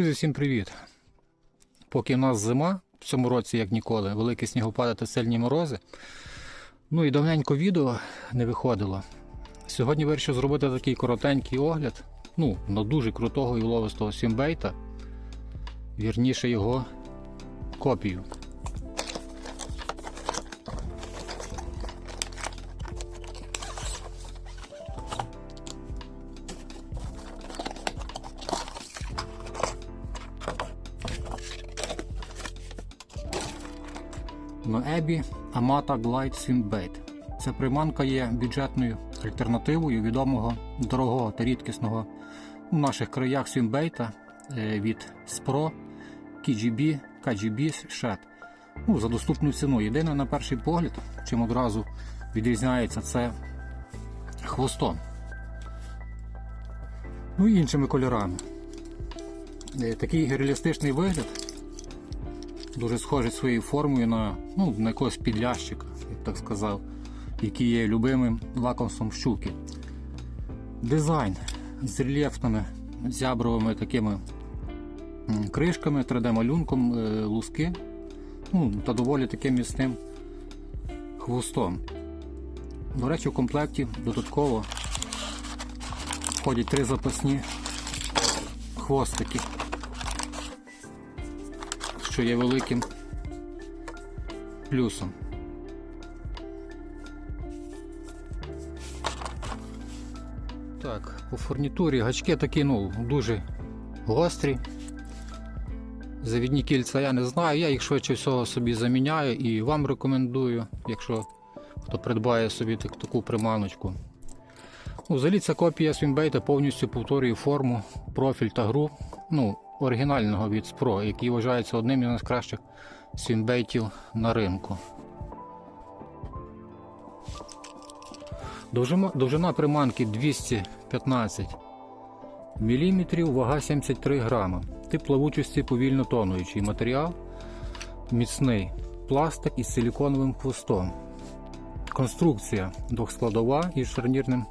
Друзі, всім привіт! Поки в нас зима, в цьому році, як ніколи, великі снігопади та сильні морози. Ну і давненько відео не виходило. Сьогодні вирішив зробити такий коротенький огляд. Ну, на дуже крутого і уловистого сімбейта. Вірніше його копію. Ноебі Amata Glide Swimbait. Ця приманка є бюджетною альтернативою відомого дорогого та рідкісного у наших краях свімбейта е, від Spro KGB KGB Shed. Ну, за доступну ціну. Єдине на перший погляд, чим одразу відрізняється це хвостом. Ну і іншими кольорами. Е, Такий реалістичний вигляд дуже схожий своєю формою на, ну, на якогось підлящика, як так сказав, який є любимим лакомством щуки. Дизайн з рельєфними зябровими такими кришками, 3D-малюнком, е, луски ну, та доволі таким міцним хвостом. До речі, в комплекті додатково входять три запасні хвостики що є великим плюсом. Так, по фурнітурі гачки такі ну, дуже гострі. Завідні кільця я не знаю, я їх швидше всього собі заміняю і вам рекомендую, якщо хто придбає собі так, таку приманочку. Ну, Взагалі ця копія свімбейта повністю повторює форму, профіль та гру. Ну, оригінального від Spro, який вважається одним із найкращих свінбейтів на ринку. Довжина, приманки 215 мм, вага 73 грама. Тип плавучості повільно тонуючий. Матеріал міцний пластик із силіконовим хвостом. Конструкція двохскладова із шарнірним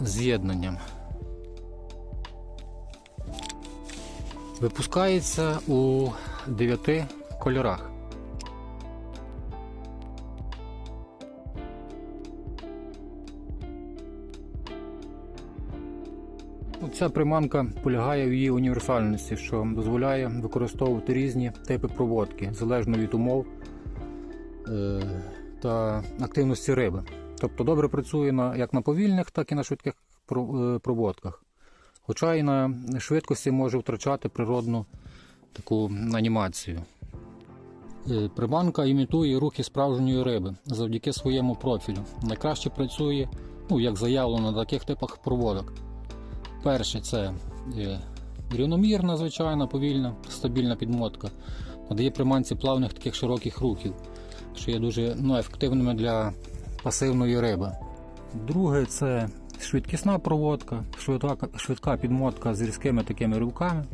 з'єднанням. Випускається у 9 кольорах. Ця приманка полягає в її універсальності, що дозволяє використовувати різні типи проводки залежно від умов е, та активності риби. Тобто добре працює як на повільних, так і на швидких е, проводках. Хоча і на швидкості може втрачати природну таку анімацію. Е, Приманка імітує рухи справжньої риби завдяки своєму профілю. Найкраще працює, ну, як заявлено на таких типах проводок. Перше це е, рівномірна, звичайна, повільна, стабільна підмотка. Надає приманці плавних таких широких рухів, що є дуже ну, ефективними для пасивної риби. Друге це швидкісна проводка, швидка, швидка підмотка з різкими такими ривками.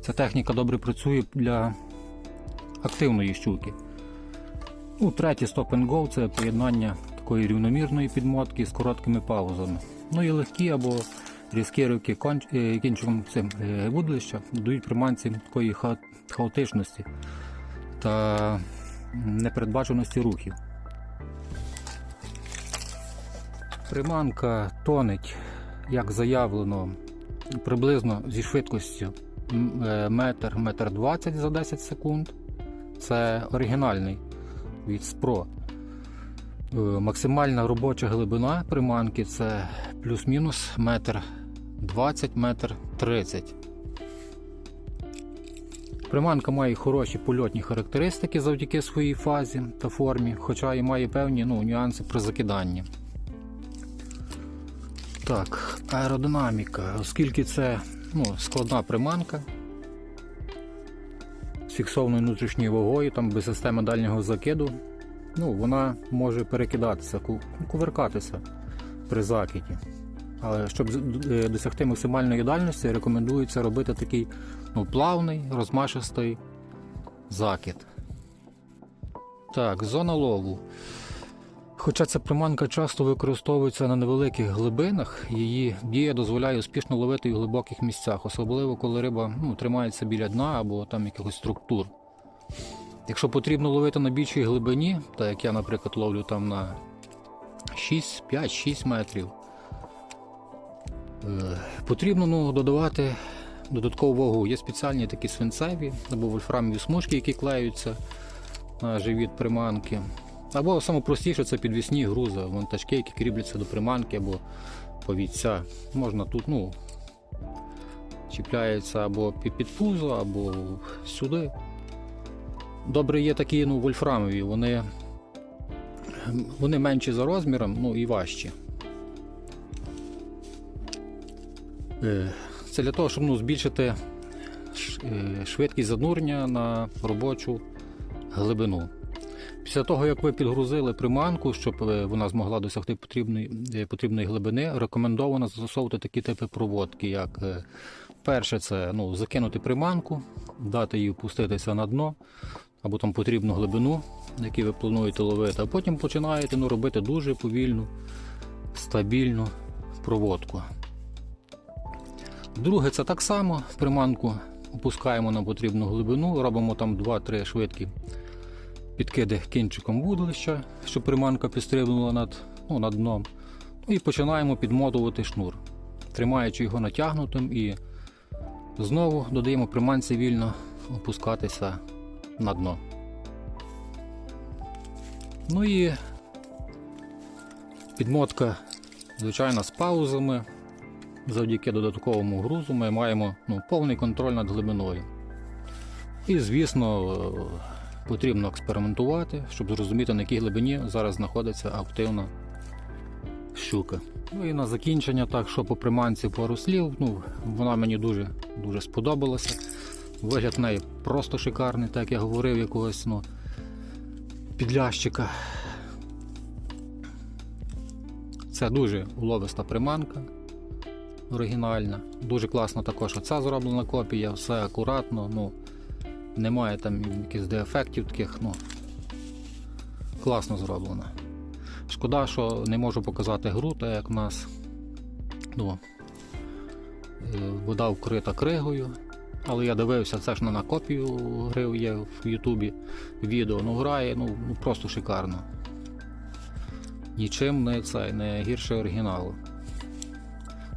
Ця техніка добре працює для активної щуки. Ну, третє stop and go це поєднання такої рівномірної підмотки з короткими паузами. Ну і легкі або різкі ривки е, кінчиком цим е, вудлища дають приманці такої ха- хаотичності та непередбаченості рухів. Приманка тонеть, як заявлено, приблизно зі швидкістю е, метр, метр 20 за 10 секунд. Це оригінальний від Spro. Е, Максимальна робоча глибина приманки це плюс-мінус метр 20 метр 30. Приманка має хороші польотні характеристики завдяки своїй фазі та формі, хоча і має певні ну, нюанси при закиданні. Так, аеродинаміка, оскільки це ну, складна приманка з фіксованою внутрішньою вагою, там без системи дальнього закиду, ну, вона може перекидатися, ку- кувиркатися при закиді. Але щоб е, досягти максимальної дальності, рекомендується робити такий ну, плавний, розмашистий закид. Так, зона лову. Хоча ця приманка часто використовується на невеликих глибинах, її дія дозволяє успішно ловити і в глибоких місцях, особливо коли риба ну, тримається біля дна або там якихось структур. Якщо потрібно ловити на більшій глибині, так як я, наприклад, ловлю там на 6, 5, 6 метрів, е, потрібно ну, додавати додаткову вагу. Є спеціальні такі свинцеві або вольфрамові смужки, які клеються на живіт приманки. Або саме простіше це підвісні грузи, вантажки, які кріпляться до приманки або повідця. Можна тут, ну, чіпляється або під під пузо, або сюди. Добре, є такі ну, вольфрамові, вони, вони менші за розміром, ну і важчі. Е, Це для того, щоб ну, збільшити е, швидкість занурення на робочу глибину. Після того, як ви підгрузили приманку, щоб е, вона змогла досягти потрібної, е, потрібної глибини, рекомендовано застосовувати такі типи проводки, як е, перше, це ну, закинути приманку, дати їй опуститися на дно або там потрібну глибину, якій ви плануєте ловити, а потім починаєте ну, робити дуже повільну, стабільну проводку. Друге, це так само приманку опускаємо на потрібну глибину, робимо там 2-3 швидкі підкиди кінчиком вудлища, щоб приманка підстрибнула над, ну, над дном. І починаємо підмотувати шнур, тримаючи його натягнутим і знову додаємо приманці вільно опускатися на дно. Ну і підмотка, звичайно, з паузами. Завдяки додатковому грузу ми маємо ну, повний контроль над глибиною. І, звісно, потрібно експериментувати, щоб зрозуміти, на якій глибині зараз знаходиться активна щука. Ну і на закінчення, так що по приманці пару слів, ну, вона мені дуже, дуже сподобалася. Вигляд в неї просто шикарний, так як я говорив, якогось ну, підлящика. Це дуже уловиста приманка оригінальна. Дуже класно також оця зроблена копія, все акуратно, ну, немає там якихось дефектів таких, ну, класно зроблено. Шкода, що не можу показати гру, так як в нас ну, е, вода вкрита кригою. Але я дивився, це ж не на копію гри є в Ютубі відео. Ну грає ну, ну просто шикарно. Нічим не, це, не гірше оригіналу.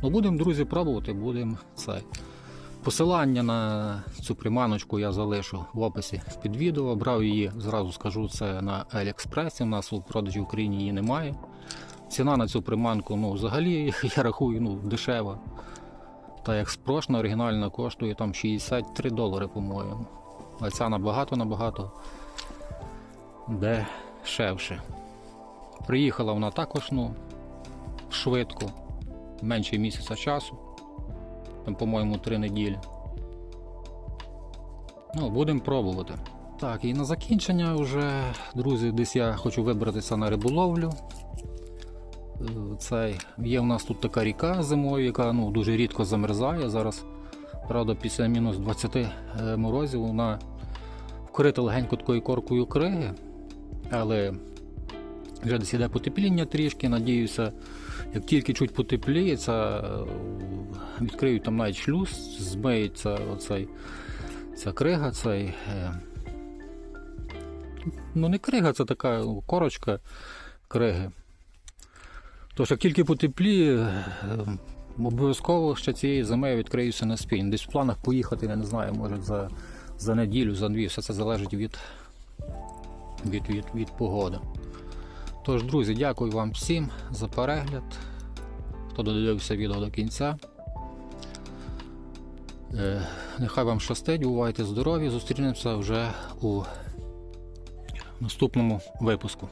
Ну, будемо, друзі, пробувати, будемо це. Посилання на цю приманочку я залишу в описі під відео. Брав її, зразу скажу, це на Аліекспресі. У нас у продажі в Україні її немає. Ціна на цю приманку ну, взагалі, я рахую, ну, дешева. Та як спрошна оригінальна коштує там 63 долари, по-моєму. А ця набагато-набагато дешевше. Приїхала вона також ну, швидко, менше місяця часу. Там, по-моєму, три неділі. Ну, будемо пробувати. Так, і на закінчення вже, друзі, десь я хочу вибратися на риболовлю. Е, Цей, є у нас тут така ріка зимою, яка ну, дуже рідко замерзає. Зараз, правда, після мінус 20 е, морозів вона вкрита легенько такою коркою криги, але вже десь іде потепління трішки. Надіюся, як тільки чуть потепліється, е, відкриють там навіть шлюз, змиється оцей, ця крига, цей. е, Ну, не крига, це така корочка криги. Тож, як тільки потепліє, е, обов'язково ще цієї зими відкриюся на спінь. Десь в планах поїхати, я не знаю, може за, за неділю, за дві. Все це залежить від, від, від, від погоди. Тож, друзі, дякую вам всім за перегляд. Хто додивився відео до кінця. Е, Нехай вам щастить, бувайте здорові, зустрінемося вже у наступному випуску.